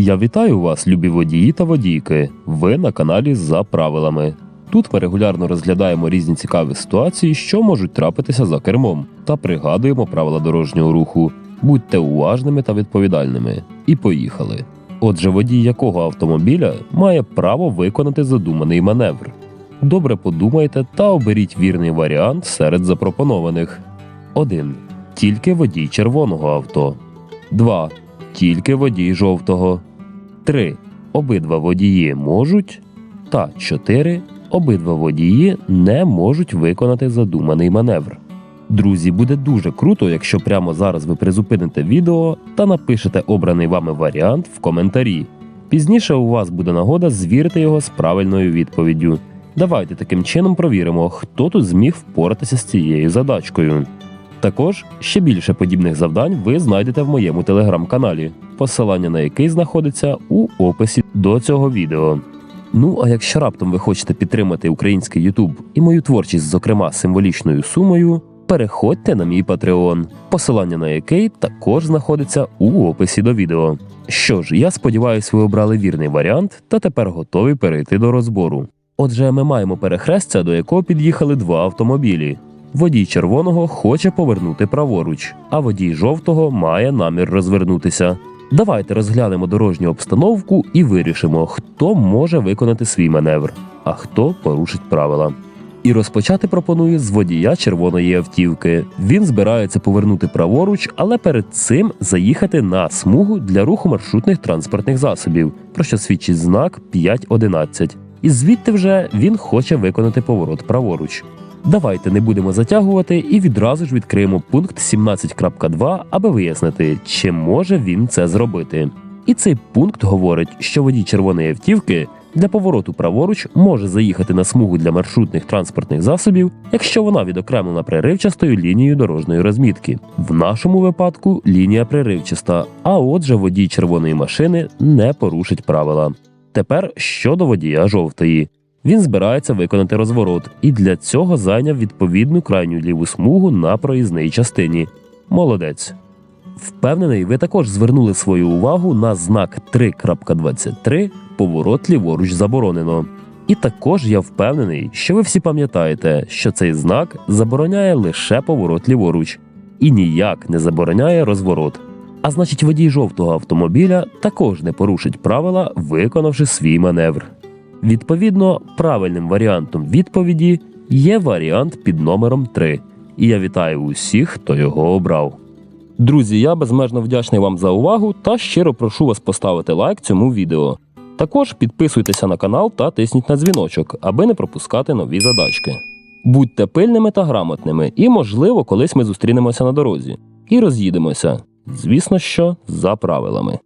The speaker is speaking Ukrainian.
Я вітаю вас, любі водії та водійки. Ви на каналі за правилами. Тут ми регулярно розглядаємо різні цікаві ситуації, що можуть трапитися за кермом, та пригадуємо правила дорожнього руху. Будьте уважними та відповідальними. І поїхали. Отже, водій якого автомобіля має право виконати задуманий маневр. Добре подумайте та оберіть вірний варіант серед запропонованих. 1. Тільки водій червоного авто. 2. Тільки водій жовтого. 3. Обидва водії можуть. Та 4. Обидва водії не можуть виконати задуманий маневр. Друзі, буде дуже круто, якщо прямо зараз ви призупините відео та напишете обраний вами варіант в коментарі. Пізніше у вас буде нагода звірити його з правильною відповіддю. Давайте таким чином провіримо, хто тут зміг впоратися з цією задачкою. Також ще більше подібних завдань ви знайдете в моєму телеграм-каналі, посилання на який знаходиться у описі до цього відео. Ну а якщо раптом ви хочете підтримати український YouTube і мою творчість, зокрема символічною сумою, переходьте на мій Patreon, посилання на який також знаходиться у описі до відео. Що ж, я сподіваюся, ви обрали вірний варіант та тепер готові перейти до розбору. Отже, ми маємо перехрестя, до якого під'їхали два автомобілі. Водій червоного хоче повернути праворуч, а водій жовтого має намір розвернутися. Давайте розглянемо дорожню обстановку і вирішимо, хто може виконати свій маневр, а хто порушить правила. І розпочати пропоную з водія червоної автівки. Він збирається повернути праворуч, але перед цим заїхати на смугу для руху маршрутних транспортних засобів, про що свідчить знак 5.11. І звідти вже він хоче виконати поворот праворуч. Давайте не будемо затягувати і відразу ж відкриємо пункт 17.2, аби вияснити, чи може він це зробити. І цей пункт говорить, що водій червоної автівки для повороту праворуч може заїхати на смугу для маршрутних транспортних засобів, якщо вона відокремлена преривчастою лінією дорожньої розмітки. В нашому випадку лінія преривчаста, а отже, водій червоної машини не порушить правила. Тепер щодо водія жовтої. Він збирається виконати розворот і для цього зайняв відповідну крайню ліву смугу на проїзній частині. Молодець. Впевнений, ви також звернули свою увагу на знак 3.23 поворот ліворуч заборонено. І також я впевнений, що ви всі пам'ятаєте, що цей знак забороняє лише поворот ліворуч і ніяк не забороняє розворот. А значить, водій жовтого автомобіля також не порушить правила, виконавши свій маневр. Відповідно, правильним варіантом відповіді є варіант під номером 3. І я вітаю усіх, хто його обрав. Друзі, я безмежно вдячний вам за увагу та щиро прошу вас поставити лайк цьому відео. Також підписуйтеся на канал та тисніть на дзвіночок, аби не пропускати нові задачки. Будьте пильними та грамотними, і, можливо, колись ми зустрінемося на дорозі і роз'їдемося. Звісно, що за правилами.